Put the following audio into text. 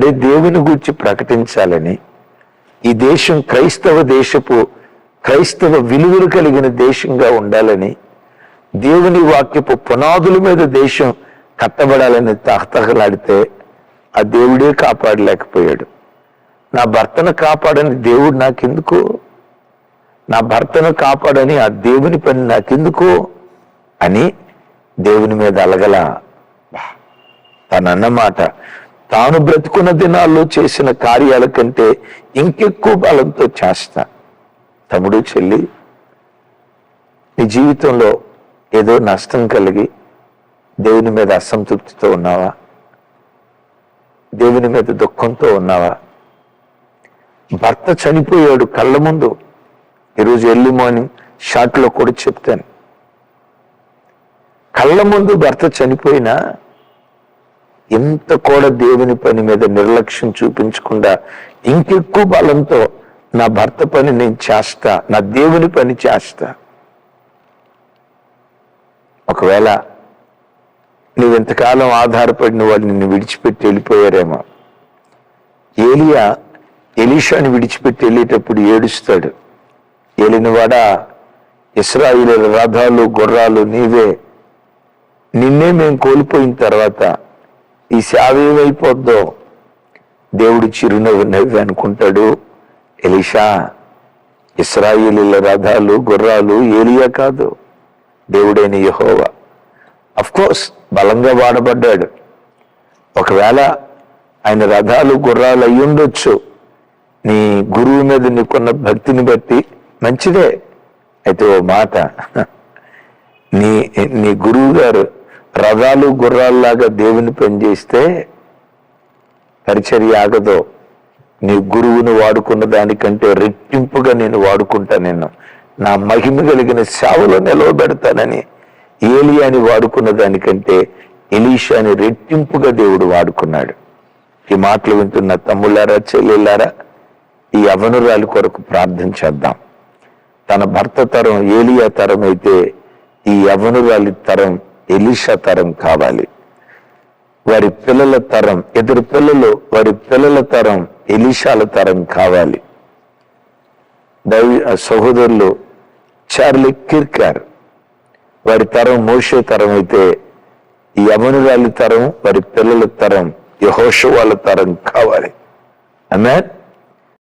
అరే దేవుని గురించి ప్రకటించాలని ఈ దేశం క్రైస్తవ దేశపు క్రైస్తవ విలువలు కలిగిన దేశంగా ఉండాలని దేవుని వాక్యపు పునాదుల మీద దేశం కట్టబడాలని తహతహలాడితే ఆ దేవుడే కాపాడలేకపోయాడు. నా భర్తను కాపాడని దేవుడు నాకెందుకు? నా భర్తను కాపాడని ఆ దేవుని పని నాకెందుకు? అని దేవుని మీద అలగల. తనన్నమాట తాను బ్రతుకున్న దినాల్లో చేసిన కార్యాల కంటే ఇంకెక్కువ బలంతో చేస్తా. తమ్ముడు చెల్లి నీ జీవితంలో ఏదో నష్టం కలిగి దేవుని మీద అసంతృప్తితో ఉన్నావా? దేవుని మీద దుఃఖంతో ఉన్నావా? భర్త చనిపోయాడు కళ్ళ ముందు. ఈరోజు ఎర్లీ మార్నింగ్ షాట్లో కూడా చెప్తాను. కళ్ళ ముందు భర్త చనిపోయినా ఎంత కూడా దేవుని పని మీద నిర్లక్ష్యం చూపించకుండా ఇంకెక్కువ బలంతో నా భర్త పని నేను చేస్తా నా దేవుని పని చేస్తా. ఒకవేళ నువ్వెంతకాలం ఆధారపడిన వాళ్ళు నిన్ను విడిచిపెట్టి వెళ్ళిపోయారేమో. ఏలియా ఎలీషాని విడిచిపెట్టి వెళ్ళేటప్పుడు ఏడుస్తాడు. ఏలినవాడా ఇస్రాయిల రథాలు గుర్రాలు నీవే. నిన్నే మేము కోల్పోయిన తర్వాత ఈ సేవ ఏమైపోద్దో? దేవుడు చిరునవ్వు నవ్వి అనుకుంటాడు ఎలిషా ఇస్రాయిలీల రథాలు గుర్రాలు ఏలియా కాదు దేవుడైన యహోవా. అఫ్కోర్స్ బలంగా వాడబడ్డాడు. ఒకవేళ ఆయన రథాలు గుర్రాలు అయ్యుండొచ్చు నీ గురువు మీద నీకున్న భక్తిని బట్టి మంచిదే. అయితే ఓ మాట నీ నీ గురువు గారు రథాలు గుర్రాల్లాగా దేవుని పనిచేస్తే పరిచర్య ఆగదో. నీ గురువును వాడుకున్న దానికంటే రెట్టింపుగా నేను వాడుకుంటా నిన్ను. నా మహిమ కలిగిన సేవలో నిలవబెడతానని ఏలియాని వాడుకున్న దానికంటే ఎలీషాని రెట్టింపుగా దేవుడు వాడుకున్నాడు. ఈ మాటలు వింటున్న తమ్ముళ్ళారా చెల్లెళ్ళారా ఈ అవనురాలి కొరకు ప్రార్థన చేద్దాం. తన భర్త తరం ఏలియా తరం అయితే ఈ అవనురాలి తరం ఎలీషా తరం కావాలి. వారి పిల్లల తరం ఇద్దరు పిల్లలు వారి పిల్లల తరం ఎలీషాల తరం కావాలి. దైవ సహోదరులు చార్లీ కిర్కార్ వారి తరం మోషే తరం అయితే ఈ తరం వారి పిల్లల తరం యహోష వాళ్ళ తరం కావాలి. అన్నారు